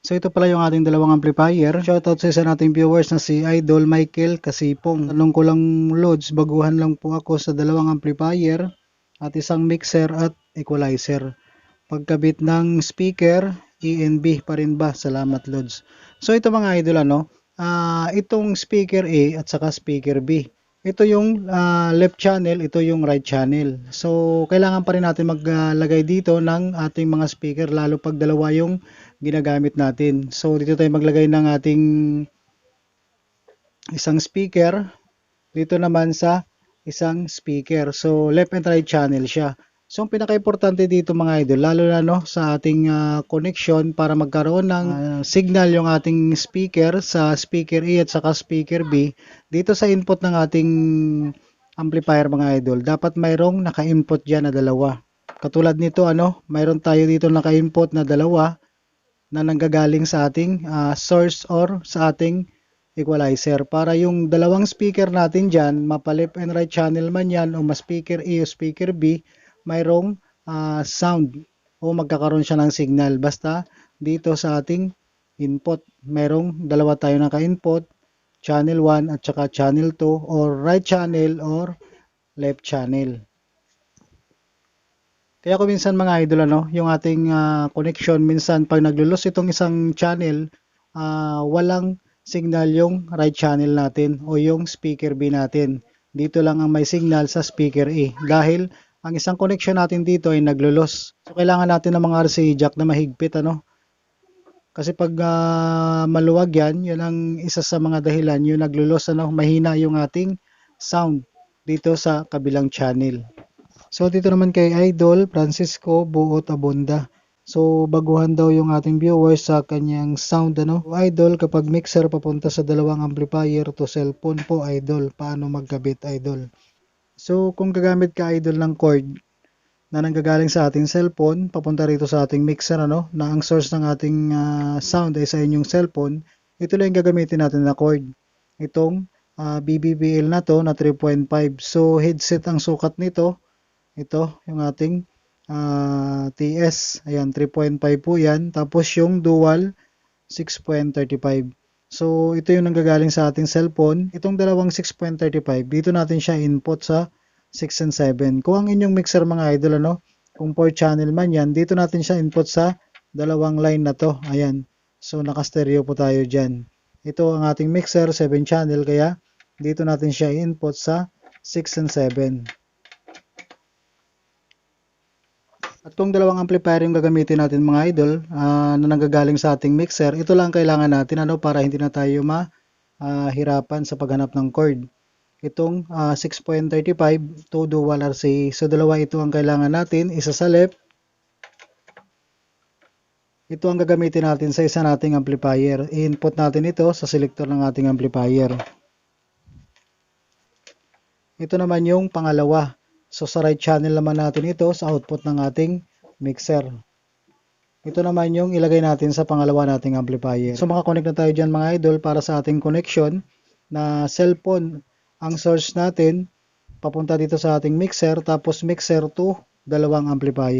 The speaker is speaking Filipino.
So ito pala yung ating dalawang amplifier. Shoutout sa isa nating viewers na si Idol Michael Kasipong. Tanong ko lang Lods, baguhan lang po ako sa dalawang amplifier at isang mixer at equalizer. Pagkabit ng speaker, ENB pa rin ba? Salamat Lods. So ito mga idol ano, ah, itong speaker A at saka speaker B. Ito yung ah, left channel, ito yung right channel. So kailangan pa rin natin maglagay dito ng ating mga speaker lalo pag dalawa yung ginagamit natin. So dito tayo maglagay ng ating isang speaker dito naman sa isang speaker. So left and right channel siya. So ang pinaka-importante dito mga idol, lalo na no sa ating ah, connection para magkaroon ng ah, signal yung ating speaker sa speaker A at saka speaker B, dito sa input ng ating amplifier mga idol, dapat mayroong naka-input diyan na dalawa. Katulad nito ano, mayroon tayo dito naka-input na dalawa na nanggagaling sa ating ah, source or sa ating equalizer para yung dalawang speaker natin dyan, mapa left and right channel man yan o ma speaker A o speaker B, mayroong ah, sound o magkakaroon siya ng signal. Basta dito sa ating input, mayroong dalawa tayo naka-input, channel 1 at saka channel 2 or right channel or left channel. Kaya ko minsan mga idol ano, yung ating ah, connection minsan pag naglulos itong isang channel, ah, walang signal yung right channel natin o yung speaker B natin. Dito lang ang may signal sa speaker A dahil ang isang connection natin dito ay naglulos. So kailangan natin ng mga RCA jack na mahigpit ano. Kasi pag ah, maluwag yan, yun ang isa sa mga dahilan yung naglulos ano, mahina yung ating sound dito sa kabilang channel. So dito naman kay Idol Francisco Buot Abunda. So baguhan daw yung ating viewers sa kanyang sound ano. Idol kapag mixer papunta sa dalawang amplifier to cellphone po Idol. Paano magkabit Idol? So kung gagamit ka Idol ng cord na nanggagaling sa ating cellphone papunta rito sa ating mixer ano na ang source ng ating ah, sound ay sa inyong cellphone ito lang gagamitin natin na cord. Itong ah, BBBL na to na 3.5 so headset ang sukat nito. Ito yung ating ah, TS ayan 3.5 po yan. Tapos yung dual 6.35 so ito yung nanggagaling sa ating cellphone. Itong dalawang 6.35 dito natin siya input sa 6 and 7 kung ang inyong mixer mga idol ano kung 4 channel man yan dito natin siya input sa dalawang line na to. Ayan. So naka stereo po tayo dyan. Ito ang ating mixer 7 channel. Kaya dito natin siya input sa 6 and 7 At kung dalawang amplifier yung gagamitin natin mga idol ah, na nanggagaling sa ating mixer, ito lang kailangan natin ano para hindi na tayo mahirapan sa paghanap ng chord. Itong ah, 6.35 to dual RCA. So dalawa ito ang kailangan natin, isa sa left. Ito ang gagamitin natin sa isa nating amplifier. I-input natin ito sa selector ng ating amplifier. Ito naman yung pangalawa. So sa right channel naman natin ito sa output ng ating mixer. Ito naman yung ilagay natin sa pangalawa nating amplifier. So makakonect na tayo dyan mga idol para sa ating connection na cellphone ang source natin papunta dito sa ating mixer tapos mixer to dalawang amplifier.